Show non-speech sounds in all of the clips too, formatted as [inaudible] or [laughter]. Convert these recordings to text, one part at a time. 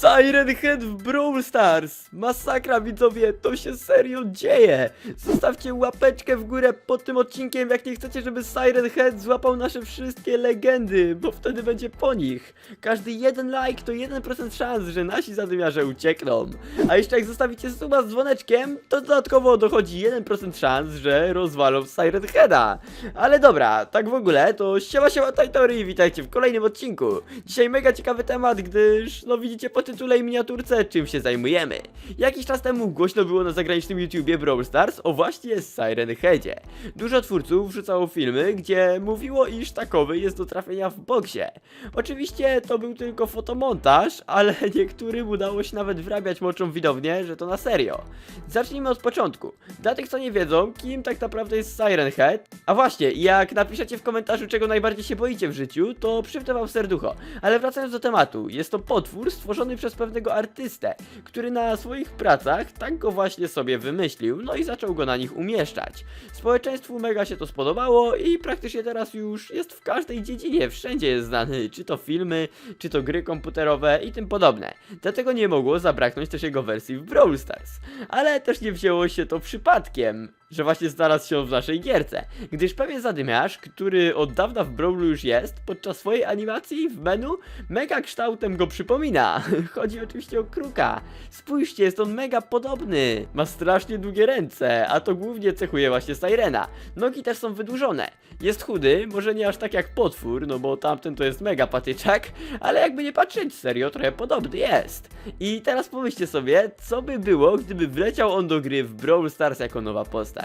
Siren Head w Brawl Stars! Masakra widzowie, to się serio dzieje! Zostawcie łapeczkę w górę pod tym odcinkiem, jak nie chcecie, żeby Siren Head złapał nasze wszystkie legendy, bo wtedy będzie po nich. Każdy jeden like to 1% szans, że nasi zadymiarze uciekną. A jeszcze jak zostawicie suba z dzwoneczkiem, to dodatkowo dochodzi 1% szans, że rozwalą Siren Heada. Ale dobra, tak w ogóle, to siema siema Tajtory i witajcie w kolejnym odcinku. Dzisiaj mega ciekawy temat, gdyż, no widzicie po tytule i miniaturce, czym się zajmujemy. Jakiś czas temu głośno było na zagranicznym YouTubie Brawl Stars o właśnie Siren Headzie. Dużo twórców wrzucało filmy, gdzie mówiło, iż takowy jest do trafienia w boksie. Oczywiście to był tylko fotomontaż, ale [laughs] niektórym udało się nawet wrabiać moczą widownię, że to na serio. Zacznijmy od początku. Dla tych, co nie wiedzą, kim tak naprawdę jest Siren Head. A właśnie, jak napiszecie w komentarzu, czego najbardziej się boicie w życiu, to przywdę wam serducho. Ale wracając do tematu, jest to potwór stworzony przez pewnego artystę, który na swoich pracach tak go właśnie sobie wymyślił, no i zaczął go na nich umieszczać. Społeczeństwu mega się to spodobało i praktycznie teraz już jest w każdej dziedzinie, wszędzie jest znany, czy to filmy, czy to gry komputerowe i tym podobne. Dlatego nie mogło zabraknąć też jego wersji w Brawl Stars. Ale też nie wzięło się to przypadkiem, że właśnie znalazł się w naszej gierce, gdyż pewien zadymiarz, który od dawna w Brawlu już jest, podczas swojej animacji w menu mega kształtem go przypomina. [laughs] Chodzi oczywiście o kruka. Spójrzcie, jest on mega podobny. Ma strasznie długie ręce, a to głównie cechuje właśnie Sirena. Nogi też są wydłużone. Jest chudy, może nie aż tak jak potwór, no bo tamten to jest mega patyczak, ale jakby nie patrzeć, serio trochę podobny jest. I teraz pomyślcie sobie, co by było, gdyby wleciał on do gry w Brawl Stars jako nowa postać.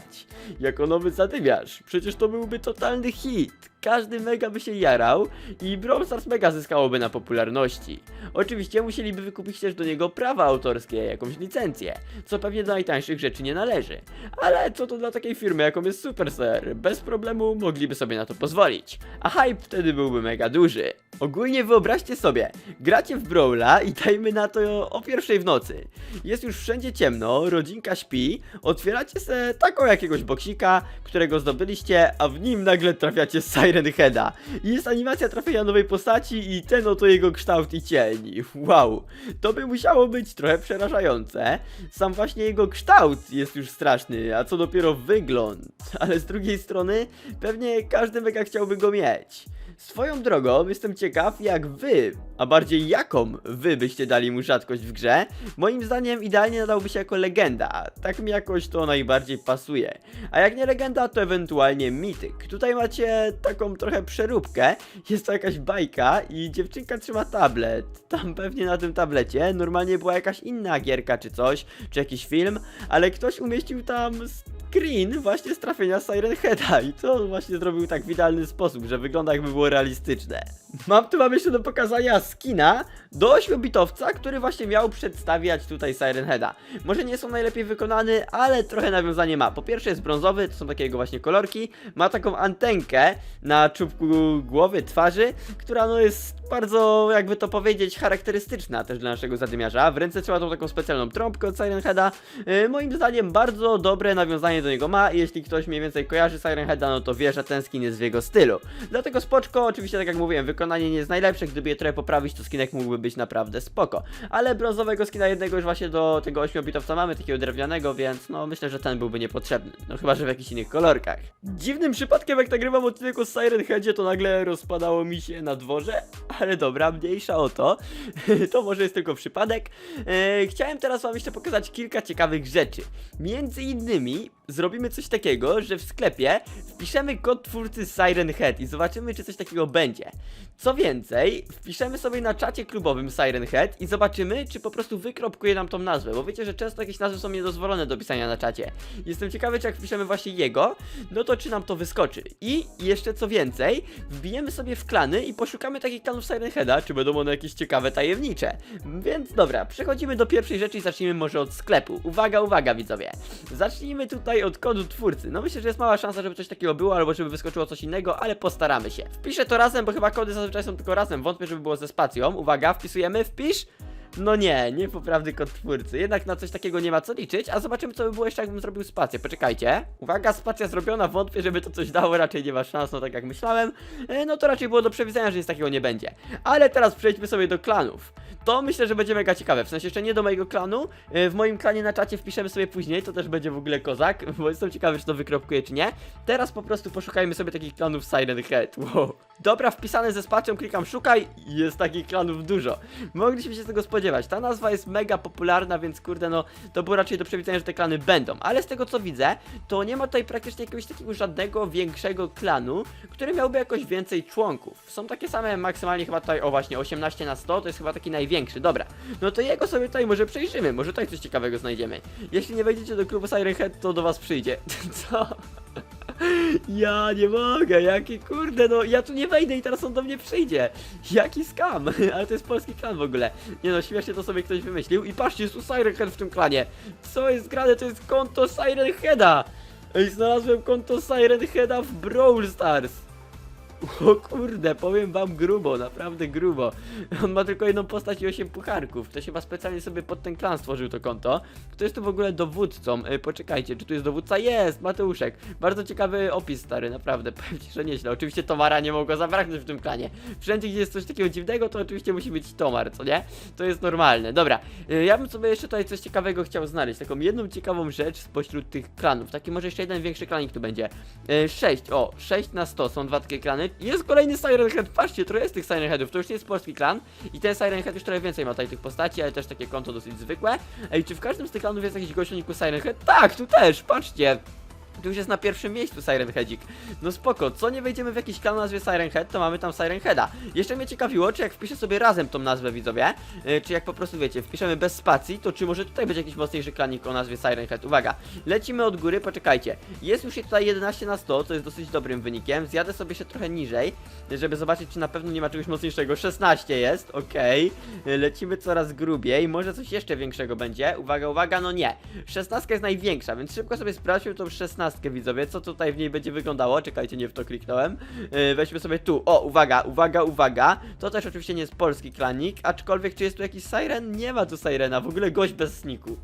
Jako nowy zadymiarz. Przecież to byłby totalny hit. Każdy mega by się jarał i Brawl Stars mega zyskałoby na popularności. Oczywiście musieliby wykupić też do niego prawa autorskie, jakąś licencję, co pewnie do najtańszych rzeczy nie należy. Ale co to dla takiej firmy, jaką jest Supercell? Bez problemu mogliby sobie na to pozwolić. A hype wtedy byłby mega duży. Ogólnie wyobraźcie sobie, gracie w Brawla i dajmy na to o pierwszej w nocy. Jest już wszędzie ciemno, rodzinka śpi, otwieracie se taką jakiegoś boksika, którego zdobyliście, a w nim nagle trafiacie Siren Heada. Jest animacja trafienia nowej postaci i ten oto jego kształt i cień. Wow, to by musiało być trochę przerażające. Sam właśnie jego kształt jest już straszny, a co dopiero wygląd. Ale z drugiej strony, pewnie każdy mega chciałby go mieć. Swoją drogą jestem ciekaw, jak wy, a bardziej jaką wy byście dali mu rzadkość w grze. Moim zdaniem idealnie nadałby się jako legenda, tak mi jakoś to najbardziej pasuje. A jak nie legenda, to ewentualnie mityk. Tutaj macie taką trochę przeróbkę, jest to jakaś bajka i dziewczynka trzyma tablet. Tam pewnie na tym tablecie normalnie była jakaś inna gierka czy coś, czy jakiś film, ale ktoś umieścił tam screen właśnie z trafienia Siren Heada i to właśnie zrobił tak w idealny sposób, że wygląda jakby było realistyczne. Mam tu wam jeszcze do pokazania skina do 8-bitowca, który właśnie miał przedstawiać tutaj Siren Heada. Może nie są najlepiej wykonany, ale trochę nawiązanie ma. Po pierwsze jest brązowy, to są takie jego właśnie kolorki, ma taką antenkę na czubku głowy, twarzy, która no jest bardzo, jakby to powiedzieć, charakterystyczna też dla naszego zadymiarza. W ręce trzyma tą taką specjalną trąbkę od Siren Heada. Yy, moim zdaniem bardzo dobre nawiązanie do niego ma jeśli ktoś mniej więcej kojarzy Siren Heada, no to wie, że ten skin jest w jego stylu. Dlatego spoczko, oczywiście tak jak mówiłem, wykonanie nie jest najlepsze, gdyby je trochę poprawić, to skinek mógłby być naprawdę spoko. Ale brązowego skina jednego już właśnie do tego 8-bitowca mamy, takiego drewnianego, więc no myślę, że ten byłby niepotrzebny. No chyba, że w jakichś innych kolorkach. Dziwnym przypadkiem, jak nagrywam odcinek o Siren Headzie, to nagle rozpadało mi się na dworze, ale dobra, mniejsza o to. [laughs] to może jest tylko przypadek. E, chciałem teraz wam jeszcze pokazać kilka ciekawych rzeczy. Między innymi zrobimy coś takiego, że w sklepie wpiszemy kod twórcy Siren Head i zobaczymy, czy coś takiego będzie. Co więcej, wpiszemy sobie na czacie klubowym Siren Head i zobaczymy, czy po prostu wykropkuje nam tą nazwę, bo wiecie, że często jakieś nazwy są niedozwolone do pisania na czacie. Jestem ciekawy, czy jak wpiszemy właśnie jego, no to czy nam to wyskoczy. I jeszcze co więcej, wbijemy sobie w klany i poszukamy takich klanów Siren Heada, czy będą one jakieś ciekawe, tajemnicze. Więc dobra, przechodzimy do pierwszej rzeczy i zacznijmy może od sklepu. Uwaga, uwaga widzowie. Zacznijmy tutaj od kodu twórcy. No myślę, że jest mała szansa, żeby coś takiego było, albo żeby wyskoczyło coś innego, ale postaramy się. Wpiszę to razem, bo chyba kody zazwyczaj są tylko razem. Wątpię, żeby było ze spacją. Uwaga, wpisujemy, wpisz. No nie, nie poprawny kod twórcy. Jednak na coś takiego nie ma co liczyć, a zobaczymy co by było jeszcze jakbym zrobił spację. Poczekajcie. Uwaga, spacja zrobiona, wątpię, żeby to coś dało, raczej nie ma szans, no tak jak myślałem. E, No to raczej było do przewidzenia, że nic takiego nie będzie. Ale teraz przejdźmy sobie do klanów. To myślę, że będzie mega ciekawe. W sensie jeszcze nie do mojego klanu. E, W moim klanie na czacie wpiszemy sobie później, to też będzie w ogóle kozak, [laughs] bo jestem ciekawy, czy to wykropkuje, czy nie. Teraz po prostu poszukajmy sobie takich klanów Siren Head. Wow. Dobra, wpisane ze spacją, klikam szukaj jest takich klanów dużo. Mogliśmy się tego spodziewać. Ta nazwa jest mega popularna, więc kurde, no to było raczej do przewidzenia, że te klany będą. Ale z tego co widzę, to nie ma tutaj praktycznie jakiegoś takiego żadnego większego klanu, który miałby jakoś więcej członków. Są takie same maksymalnie chyba tutaj, o właśnie, 18 na 100, to jest chyba taki największy. Dobra, no to jego sobie tutaj może przejrzymy, może tutaj coś ciekawego znajdziemy. Jeśli nie wejdziecie do klubu Siren Head, to do was przyjdzie. [laughs] Co? Ja nie mogę, jaki kurde, no ja tu nie wejdę i teraz on do mnie przyjdzie. Jaki skam, [laughs] ale to jest polski klan w ogóle. Nie no, śmiesznie to sobie ktoś wymyślił i patrzcie, jest tu Siren Head w tym klanie. Co jest grane, to jest konto Siren Heada. Ej, znalazłem konto Siren Heada w Brawl Stars. O kurde, powiem wam grubo, naprawdę grubo. On ma tylko jedną postać i 8 pucharków. Ktoś chyba specjalnie sobie pod ten klan stworzył to konto. Kto jest tu w ogóle dowódcą? E, poczekajcie, czy tu jest dowódca? Jest, Mateuszek. Bardzo ciekawy opis, stary, naprawdę. [laughs] Powiem ci, że nieźle. Oczywiście Tomara nie mogło zabraknąć w tym klanie. Wszędzie, gdzie jest coś takiego dziwnego, to oczywiście musi być Tomar, co nie? To jest normalne. Dobra, e, ja bym sobie jeszcze tutaj coś ciekawego chciał znaleźć. Taką jedną ciekawą rzecz spośród tych klanów. Taki może jeszcze jeden większy klanik tu będzie. E, 6, o, 6 na 100 są dwa takie klany. Jest kolejny Siren Head, patrzcie, trochę jest tych Siren Headów, to już nie jest polski klan i ten Siren Head już trochę więcej ma tutaj tych postaci, ale też takie konto dosyć zwykłe. Ej, czy w każdym z tych klanów jest jakiś gościoniku Siren Head? Tak, tu też, patrzcie. Tu już jest na pierwszym miejscu Siren Headzik. No spoko, co nie wejdziemy w jakiś klan o nazwie Siren Head, to mamy tam Siren Heada. Jeszcze mnie ciekawiło, czy jak wpiszę sobie razem tą nazwę widzowie, yy, czy jak po prostu wiecie, wpiszemy bez spacji, to czy może tutaj będzie jakiś mocniejszy klanik o nazwie Siren Head. Uwaga, lecimy od góry, poczekajcie. Jest już tutaj 11 na 100, co jest dosyć dobrym wynikiem. Zjadę sobie jeszcze trochę niżej, żeby zobaczyć, czy na pewno nie ma czegoś mocniejszego. 16 jest, okej. Yy, Lecimy coraz grubiej, może coś jeszcze większego będzie. Uwaga, uwaga, no nie. 16 jest największa, więc szybko sobie sprawdźmy tą 16 widzowie, co tutaj w niej będzie wyglądało. Czekajcie, nie w to kliknąłem. Yy, weźmy sobie tu. O, uwaga, uwaga, uwaga. To też oczywiście nie jest polski klanik, aczkolwiek czy jest tu jakiś siren? Nie ma tu sirena, w ogóle gość bez sniku.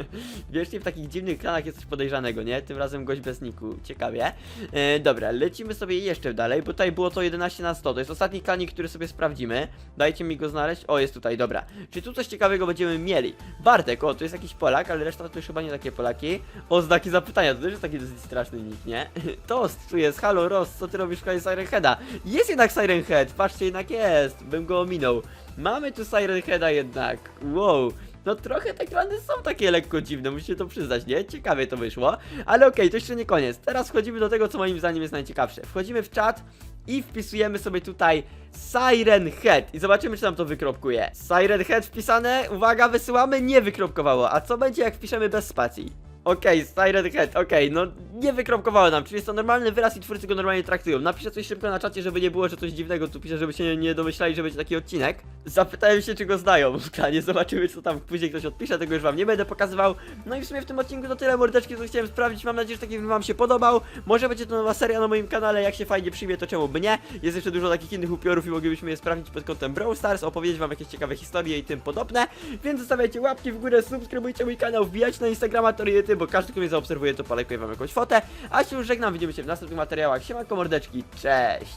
[laughs] Wiecznie w takich dziwnych klanach jest coś podejrzanego, nie? Tym razem gość bez sniku. Ciekawie. Yy, dobra, lecimy sobie jeszcze dalej, bo tutaj było to 11 na 100. To jest ostatni klanik, który sobie sprawdzimy. Dajcie mi go znaleźć. O, jest tutaj, dobra. Czy tu coś ciekawego będziemy mieli? Bartek, o, tu jest jakiś Polak, ale reszta to już chyba nie takie Polaki. O, znaki zapytania, to też jest taki straszny nick, nie? [laughs] Toast tu jest, halo Ross, co ty robisz w klanie Siren Heada? Jest jednak Siren Head, patrzcie, jednak jest, bym go ominął. Mamy tu Siren Heada jednak, wow. No trochę te klany są takie lekko dziwne, musicie to przyznać, nie? Ciekawie to wyszło. Ale okej, to jeszcze nie koniec. Teraz wchodzimy do tego, co moim zdaniem jest najciekawsze. Wchodzimy w czat i wpisujemy sobie tutaj Siren Head i zobaczymy, czy nam to wykropkuje. Siren Head wpisane, uwaga, wysyłamy, nie wykropkowało. A co będzie, jak wpiszemy bez spacji? Okej, Siren Head, okej, no nie wykropkowało nam, czyli jest to normalny wyraz i twórcy go normalnie traktują. Napiszę coś szybko na czacie, żeby nie było, że coś dziwnego tu piszę, żeby się nie, nie domyślali, że będzie taki odcinek. Zapytałem się, czy go znają [laughs] klanie, zobaczymy, co tam później ktoś odpisze, tego już wam nie będę pokazywał. No i w sumie w tym odcinku to tyle mordeczki, co chciałem sprawdzić, mam nadzieję, że taki wam się podobał. Może będzie to nowa seria na moim kanale, jak się fajnie przyjmie, to czemu by nie. Jest jeszcze dużo takich innych upiorów i moglibyśmy je sprawdzić pod kątem Brawl Stars, opowiedzieć wam jakieś ciekawe historie i tym podobne. Więc zostawiajcie łapki w górę, subskrybujcie mój kanał, na Instagrama Bo każdy, kto mnie zaobserwuje, to polekuje wam jakąś fotę. A się już żegnam, widzimy się w następnych materiałach. Siemanko mordeczki, cześć!